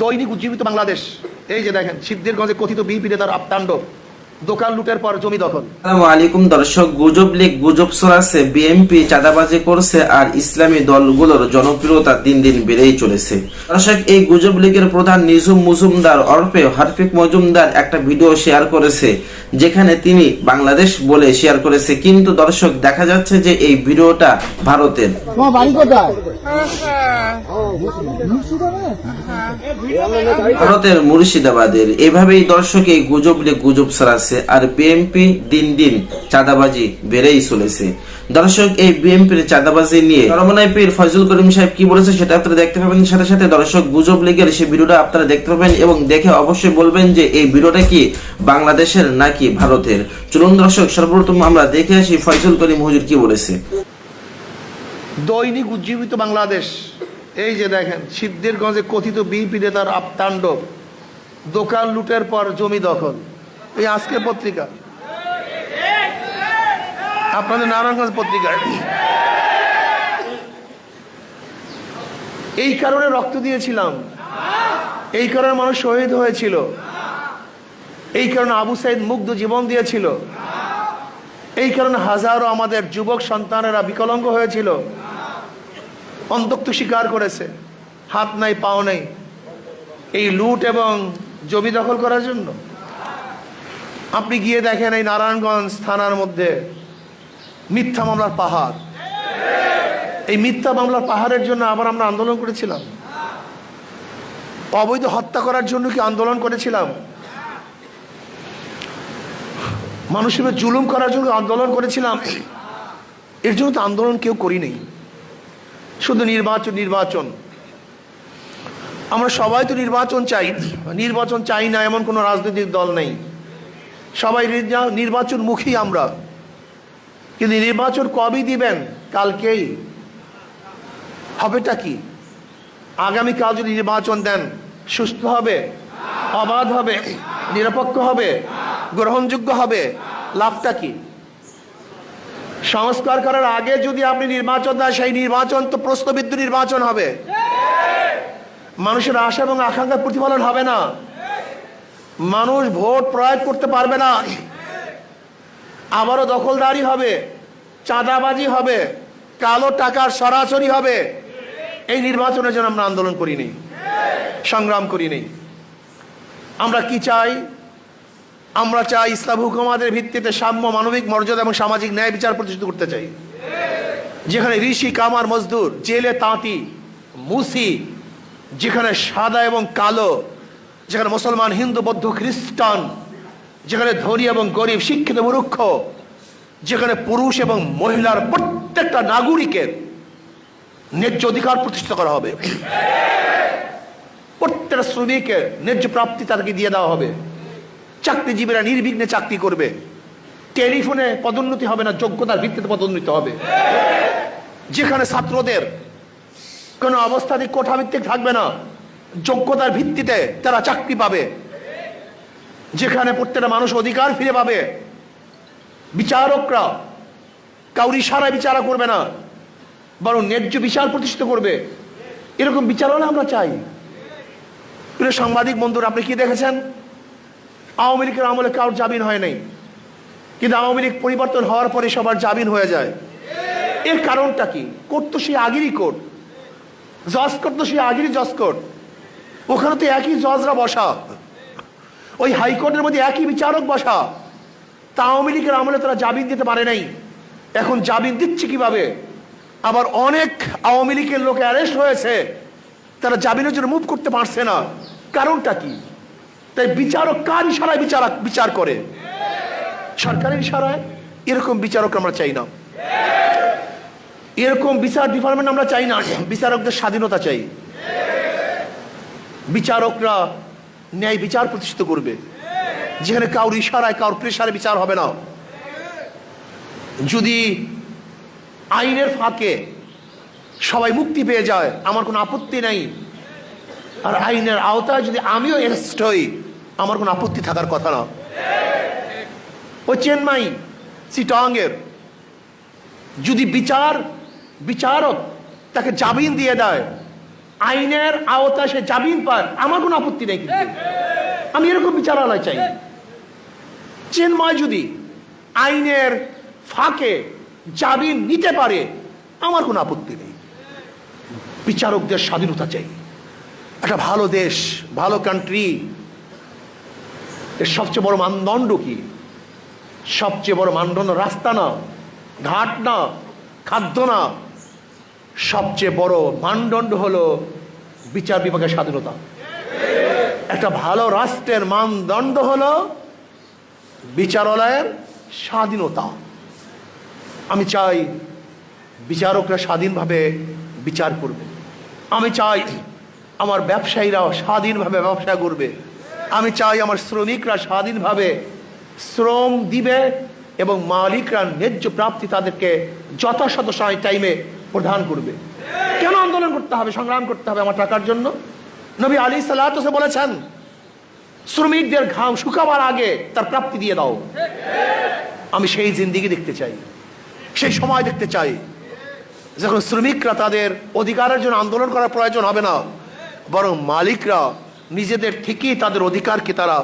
দৈনিক উজ্জীবিত বাংলাদেশ। এই যে দেখেন সিদ্ধিরগঞ্জে কথিত বিপি তার আপতাণ্ডব। দোকান লুটের পর জমি দখল। আসসালামু আলাইকুম দর্শক গুজব লীগ গুজব ছড়াচ্ছে। চাঁদাবাজি করছে আর ইসলামী দলগুলোর জনপ্রিয়তা দিন দিন বেড়েই চলেছে। দর্শক এই গুজব লীগের প্রধান নিজুম মজুমদার অর্পে হারফিক মজুমদার একটা ভিডিও শেয়ার করেছে যেখানে তিনি বাংলাদেশ বলে শেয়ার করেছে। কিন্তু দর্শক দেখা যাচ্ছে যে এই ভিডিওটা ভারতের। তোমার বাড়ি কোথায়? ভারতের মুর্শিদাবাদের। এভাবেই দর্শক এই গুজব লীগ গুজব ছড়াচ্ছে। আর বিএনপি দিন দিন চাঁদাবাজি বেড়েই চলেছে। দর্শক, এই বিএনপির চাঁদাবাজি নিয়ে চরমনাই পীর ফয়জুল করিম সাহেব কি বলেছে সেটা আপনারা দেখতে পাবেন। সাথে সাথে দর্শক, গুজব লীগের সেই ভিডিওটা আপনারা দেখতে পাবেন এবং দেখে অবশ্যই বলবেন যে এই ভিডিওটা কি বাংলাদেশের নাকি ভারতের। চলুন দর্শক, সর্বপ্রথম আমরা দেখে আসি ফয়জুল করিম হুজুর কি বলেছে। দৈনিক উজ্জীবিত বাংলাদেশ। এই যে দেখেন, সিদ্ধিরগঞ্জে কথিত বিপিড়ে তার আপতাণ্ডব। দোকান লুটের পর জমি দখল। এই আজকের পত্রিকা। আপনাদের নারায়ণগঞ্জ পত্রিকা এই কারণে রক্ত দিয়েছিলাম। এই কারণে মানুষ শহীদ হয়েছিল। এই কারণে আবু সাইদ মুগ্ধ জীবন দিয়েছিল। এই কারণে হাজারো আমাদের যুবক সন্তানেরা বিকলাঙ্গ হয়েছিল। অন্তক্ত স্বীকার করেছে। হাত নাই, পাও নেই। এই লুট এবং জমি দখল করার জন্য আপনি গিয়ে দেখেন এই নারায়ণগঞ্জ থানার মধ্যে মিথ্যা মামলার পাহাড়। এই মিথ্যা মামলার পাহাড়ের জন্য আবার আমরা আন্দোলন করেছিলাম। অবৈধ হত্যা করার জন্য কি আন্দোলন করেছিলাম? মানুষের জুলুম করার জন্য আন্দোলন করেছিলাম। এর জন্য তো আন্দোলন কেউ করি নেই। শুধু নির্বাচন নির্বাচন। আমরা সবাই তো নির্বাচন চাই। নির্বাচন চাই না এমন কোনো রাজনৈতিক দল নেই। সবাই নির্যা- নির্বাচনমুখী আমরা। কিন্তু নির্বাচন কবে দিবেন, কালকেই? হবেটা কি? আগামীকাল যদি নির্বাচন দেন, সুস্থ হবে? অবাধ হবে? নিরপেক্ষ হবে? গ্রহণযোগ্য হবে? লাভটা কি? সংস্কার করার আগে যদি আপনি নির্বাচন দেন, সেই নির্বাচন তো প্রশ্নবিদ্ধ নির্বাচন হবে। মানুষের আশা এবং আকাঙ্ক্ষার প্রতিফলন হবে না। মানুষ ভোট প্রয়োগ করতে পারবে না। আবারও দখলদারি হবে, চাঁদাবাজি হবে, কালো টাকার সরাসরি হবে। এই নির্বাচনের জন্য আমরা আন্দোলন করিনি, সংগ্রাম করিনি। আমরা কি চাই? আমরা চাই ইসলাম হুকুমাদের ভিত্তিতে সাম্য, মানবিক মর্যাদা এবং সামাজিক ন্যায় বিচার প্রতিষ্ঠিত করতে চাই। যেখানে ঋষি, কামার, মজদুর, জেলে তাঁতি, মুসি, যেখানে সাদা এবং কালো যেখানে মুসলমান, হিন্দু, বৌদ্ধ, খ্রিস্টান, যেখানে ধনী এবং গরিব, শিক্ষিত, মূর্খ, যেখানে পুরুষ এবং মহিলার প্রত্যেকটা নাগরিকের ন্যায্য অধিকার প্রতিষ্ঠিত করা হবে। প্রত্যেকটা শ্রমিকের ন্যায্য প্রাপ্তি তাদেরকে দিয়ে দেওয়া হবে। চাকরিজীবীরা নির্বিঘ্নে চাকরি করবে। টেলিফোনে পদোন্নতি হবে না, যোগ্যতার ভিত্তিতে পদোন্নতি হবে। যেখানে ছাত্রদের কোনো অবস্থাতে কোঠাভিত্তিক থাকবে না। যোগ্যতার ভিত্তিতে তারা চাকরি পাবে। যেখানে প্রত্যেকটা মানুষ অধিকার ফিরে পাবে। বিচারকরা কাউরি সারা বিচারা করবে না, বরং ন্যায্য বিচার প্রতিষ্ঠিত করবে। এরকম বিচার হলে আমরা চাই। সাংবাদিক বন্ধুরা, আপনি কি দেখেছেন? আওয়ামী লীগের আমলে কারোর জামিন হয় নাই। কিন্তু আওয়ামী লীগ পরিবর্তন হওয়ার পরে সবার জামিন হয়ে যায়। এর কারণটা কি? কোর্ট তো সেই আগেরই কোর্ট। জজ কোর্ট তো সেই আগেরই জজ কোর্ট। ওখানে তো একই জজরা বসা। ওই হাইকোর্টের মধ্যে একই বিচারক বসা। তা আওয়ামী লীগের আমলে তারা জামিন দিতে পারে নাই। এখন জামিন দিচ্ছে কীভাবে? আবার অনেক আওয়ামী লীগের লোক অ্যারেস্ট হয়েছে। তারা জামিনের জন্য মুভ করতে পারছে না। কারণটা কি? তাই বিচারক কার ইশারায় বিচারক বিচার করে? সরকারের ইশারায়? এরকম বিচারক আমরা চাই না। এরকম বিচার ডিপার্টমেন্ট আমরা চাই না। বিচারকদের স্বাধীনতা চাই। বিচারকরা ন্যায় বিচার প্রতিষ্ঠিত করবে। যেখানে কারোর ইশারায় কারোর প্রেশারে বিচার হবে না। যদি আইনের ফাঁকে সবাই মুক্তি পেয়ে যায়, আমার কোনো আপত্তি নাই। আর আইনের আওতায় যদি আমিও এরেস্ট হই, আমার কোনো আপত্তি থাকার কথা না। ও চেন্নাই সিটংয়ের যদি বিচার, বিচারক তাকে জামিন দিয়ে দেয় আইনের আওতা সে জামিন পায় আমার কোনো আপত্তি নেই কিন্তু। আমি এরকম বিচারালয় চাই। চিন্ময় যদি আইনের ফাঁকে জামিন নিতে পারে, আমার কোনো আপত্তি নেই। বিচারকদের স্বাধীনতা চাই। একটা ভালো দেশ, ভালো কান্ট্রি এর সবচেয়ে বড় মানদণ্ড কি? সবচেয়ে বড় মানদণ্ড রাস্তা না, ঘাট না, খাদ্য না। সবচেয়ে বড় মানদণ্ড হলো বিচার বিভাগের স্বাধীনতা। একটা ভালো রাষ্ট্রের মানদণ্ড হলো বিচারালয়ের স্বাধীনতা। আমি চাই বিচারকরা স্বাধীনভাবে বিচার করবে। আমি চাই আমার ব্যবসায়ীরাও স্বাধীনভাবে ব্যবসা করবে। আমি চাই আমার শ্রমিকরা স্বাধীনভাবে শ্রম দিবে এবং মালিকরা ন্যায্য প্রাপ্তি তাদেরকে যথাযথ সময় টাইমে প্রদান করবে। আন্দোলন করতে হবে, সংগ্রাম করতে হবে আমার টাকার জন্য। নবী আলী সাল্লাহ বলেছেন, শ্রমিকদের ঘাম শুকাবার আগে তার প্রাপ্তি দিয়ে দাও। আমি সেই জিন্দিগি দেখতে চাই, সেই সময় দেখতে চাই, যখন শ্রমিকরা তাদের অধিকারের জন্য আন্দোলন করার প্রয়োজন হবে না, বরং মালিকরা নিজেদের থেকেই তাদের অধিকারকে তারা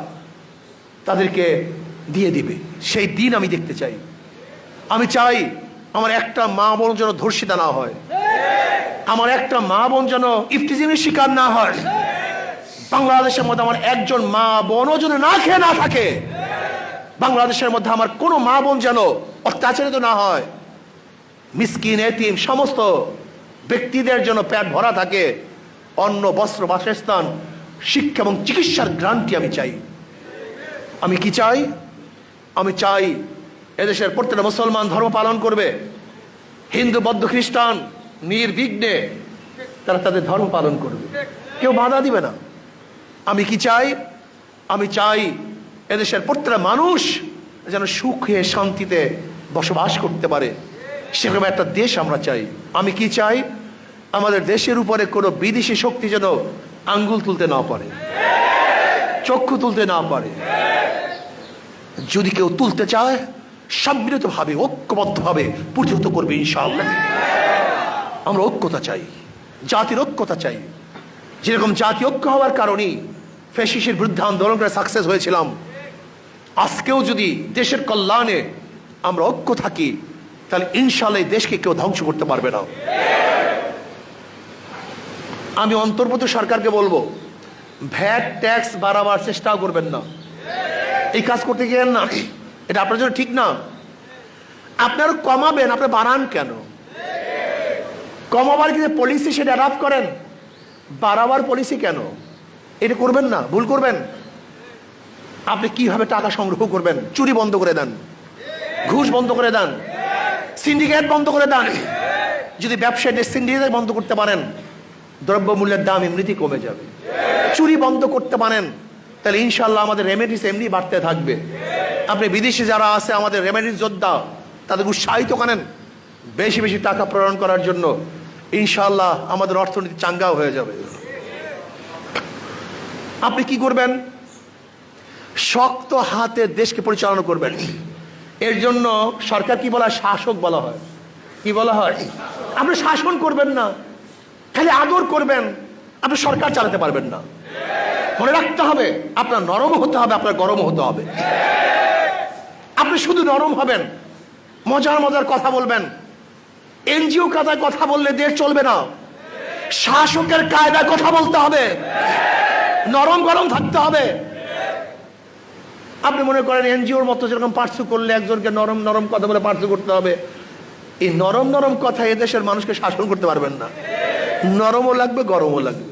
তাদেরকে দিয়ে দিবে। সেই দিন আমি দেখতে চাই। আমি চাই আমার একটা মা বোন যেন ধর্ষিতা না হয়। আমার একটা মা বোন যেন ইফতিজিমের শিকার না হয়। বাংলাদেশের মধ্যে আমার একজন মা বোনও যেন না খেয়ে না থাকে। বাংলাদেশের মধ্যে আমার কোনো মা বোন যেন অত্যাচারিত না হয়। মিসকিন, এতিম, সমস্ত ব্যক্তিদের জন্য পেট ভরা থাকে। অন্ন, বস্ত্র, বাসস্থান, শিক্ষা এবং চিকিৎসার গ্রান্টি আমি চাই। আমি কি চাই? আমি চাই এদেশের প্রত্যেকটা মুসলমান ধর্ম পালন করবে। হিন্দু, বৌদ্ধ, খ্রিস্টান নির্বিঘ্নে তারা তাদের ধর্ম পালন করবে। কেউ বাধা দিবে না। আমি কি চাই? আমি চাই এদেশের প্রত্যেকটা মানুষ যেন সুখে, শান্তিতে বসবাস করতে পারে। সেরকম একটা দেশ আমরা চাই। আমি কি চাই? আমাদের দেশের উপরে কোনো বিদেশি শক্তি যেন আঙ্গুল তুলতে না পারে। চক্ষু তুলতে না পারে। যদি কেউ তুলতে চায় সম্মিলিতভাবে ঐক্যবদ্ধভাবে প্রতিহত করবে ইনশাআল্লাহ। আমরা ঐক্যতা চাই, জাতির ঐক্যতা চাই। যেরকম জাতি ঐক্য হওয়ার কারণেই ফেসিসের বিরুদ্ধে আন্দোলন করে সাকসেস হয়েছিলাম, আজকেও যদি দেশের কল্যাণে আমরা ঐক্য থাকি, তাহলে ইনশাল্লাহ দেশকে কেউ ধ্বংস করতে পারবে না। আমি অন্তর্বর্তী সরকারকে বলব, ভ্যাট, ট্যাক্স বাড়াবার চেষ্টাও করবেন না। এই কাজ করতে গিয়ে না এটা আপনার জন্য ঠিক না। আপনার কমাবেন আপনি বাড়ান কেন? কমাবার কিন্তু পলিসি সেটা অ্যাডাপ্ট করেন? বাড়াবার পলিসি কেন? এটা করবেন না, ভুল করবেন। আপনি কীভাবে টাকা সংগ্রহ করবেন? চুরি বন্ধ করে দেন। ঘুষ বন্ধ করে দেন। সিন্ডিকেট বন্ধ করে দেন। যদি ব্যবসায়ীদের সিন্ডিকেট বন্ধ করতে পারেন, দ্রব্যমূল্যের দাম এমনিতেই কমে যাবে। চুরি বন্ধ করতে পারেন, তাহলে ইনশাল্লাহ আমাদের রেমেডিস এমনি বাড়তে থাকবে। আপনি বিদেশে যারা আছে, আমাদের রেমেডিস যোদ্ধা, তাদের উৎসাহিত করেন। বেশি বেশি টাকা প্রেরণ করার জন্য ইনশাল্লাহ আমাদের অর্থনীতি চাঙ্গাও হয়ে যাবে। আপনি কি করবেন? শক্ত হাতে দেশকে পরিচালনা করবেন। এর জন্য সরকার কি বলা? শাসক বলা হয়। কি বলা হয়? আপনি শাসন করবেন না। খালি আদর করবেন। আপনি সরকার চালাতে পারবেন না। মনে রাখতে হবে, আপনার নরম হতে হবে, আপনার গরম হতে হবে। আপনি শুধু নরম হবেন। মজার মজার কথা বলবেন। এনজিও কাদায় কথা বললে দেশ চলবে না। শাসকের কায়দায় কথা বলতে হবে। নরম গরম থাকতে হবে। আপনি মনে করেন এনজিওর মতো যেরকম পার্সু করলে একজনকে নরম নরম কথা বলে পার্সু করতে হবে। এই নরম নরম কথা এদেশের মানুষকে শাসন করতে পারবেন না। নরমও লাগবে, গরমও লাগবে।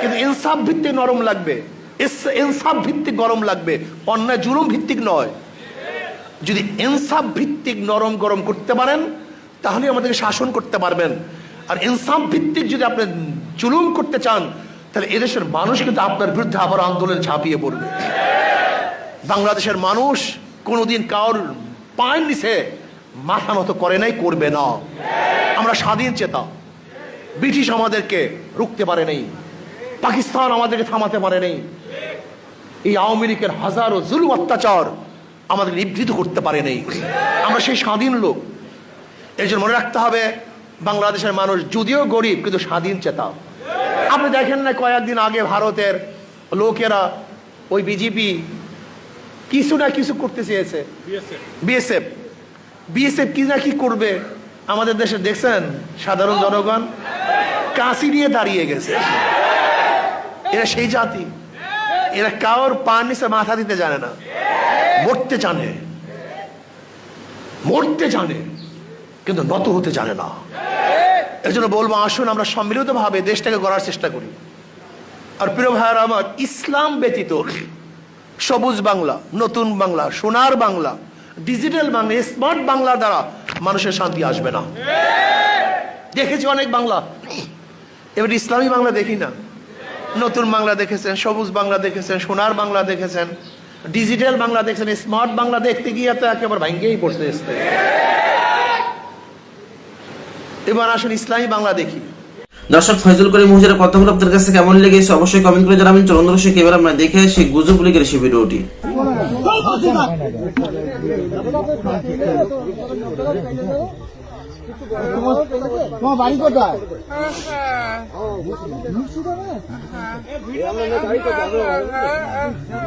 কিন্তু ইনসাফ ভিত্তিক নরম লাগবে। ইনসাফ ভিত্তিক গরম লাগবে। অন্যায় জুলুম ভিত্তিক নয়। যদি এনসাফ ভিত্তিক নরম গরম করতে পারেন, তাহলে আমাদেরকে শাসন করতে পারবেন। আর ইনসাফ ভিত্তিক যদি আপনি জুলুম করতে চান, তাহলে এদেশের মানুষ কিন্তু আপনার বিরুদ্ধে আবার আন্দোলন ঝাঁপিয়ে পড়বে। বাংলাদেশের মানুষ কোনোদিন কারোর পায়ের নিচে মাথা মতো করে নাই, করবে না। আমরা স্বাধীন চেতা। ব্রিটিশ আমাদেরকে রুখতে পারে নাই। পাকিস্তান আমাদেরকে থামাতে পারে নেই। এই আওয়ামী লীগের হাজারো জুলুম অত্যাচার আমাদের নিবৃত করতে পারে নাই। আমরা সেই স্বাধীন লোক। এই জন্য মনে রাখতে হবে, বাংলাদেশের মানুষ যদিও গরিব, কিন্তু স্বাধীন চেতা। আপনি দেখেন না কয়েকদিন আগে ভারতের লোকেরা ওই বিজেপি কিছু না কিছু করতে চেয়েছে। বিএসএফ। বিএসএফ কি না কি করবে? আমাদের দেশে দেখছেন সাধারণ জনগণ? কাশি নিয়ে দাঁড়িয়ে গেছে। এরা সেই জাতি। এরা কারোর পা নিচে মাথা দিতে জানে না। মরতে জানে। মরতে জানে, কিন্তু নত হতে জানে না। এর জন্য বলব, আসুন আমরা সম্মিলিতভাবে দেশটাকে গড়ার চেষ্টা করি। আর প্রিয় ভাইয়ার আমার, ইসলাম ব্যতীত সবুজ বাংলা, নতুন বাংলা, সোনার বাংলা, ডিজিটাল বাংলা, স্মার্ট বাংলা দ্বারা মানুষের শান্তি আসবে না। দেখেছি অনেক বাংলা। এবার ইসলামী বাংলা দেখি না। নতুন বাংলা দেখেছেন, সবুজ বাংলা দেখেছেন, সোনার বাংলা দেখেছেন। ডিজিটাল বাংলা দেখছেন স্মার্ট বাংলা দেখতে গিয়ে তো একেবারে ভাঙ্গেই পড়তে এসছে এবার আসুন ইসলামী বাংলা দেখি। দর্শক ফয়জুল করিম হুজুরের কথাগুলো আপনাদের কাছে কেমন লেগেছে? অবশ্যই কমেন্ট করে জানাবেন। চলুন দর্শক এবার আমরা দেখে সেই গুজব লিখের সেই ভিডিওটি। তোমার বাড়ি কোথায় না চলো না,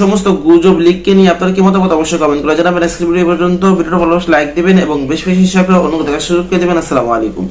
সমস্ত গুজব লিখকে নিয়ে আপনার কি মতামত অবশ্যই কমেন্ট করে জানাবেন। আজকের পর্যন্ত। ভিডিওটা ভালো লাইক দিবেন এবং বেশ বেশি হিসাবে অন্য দেখার সুযোগ করে দেবেন। আসসালামু আলাইকুম।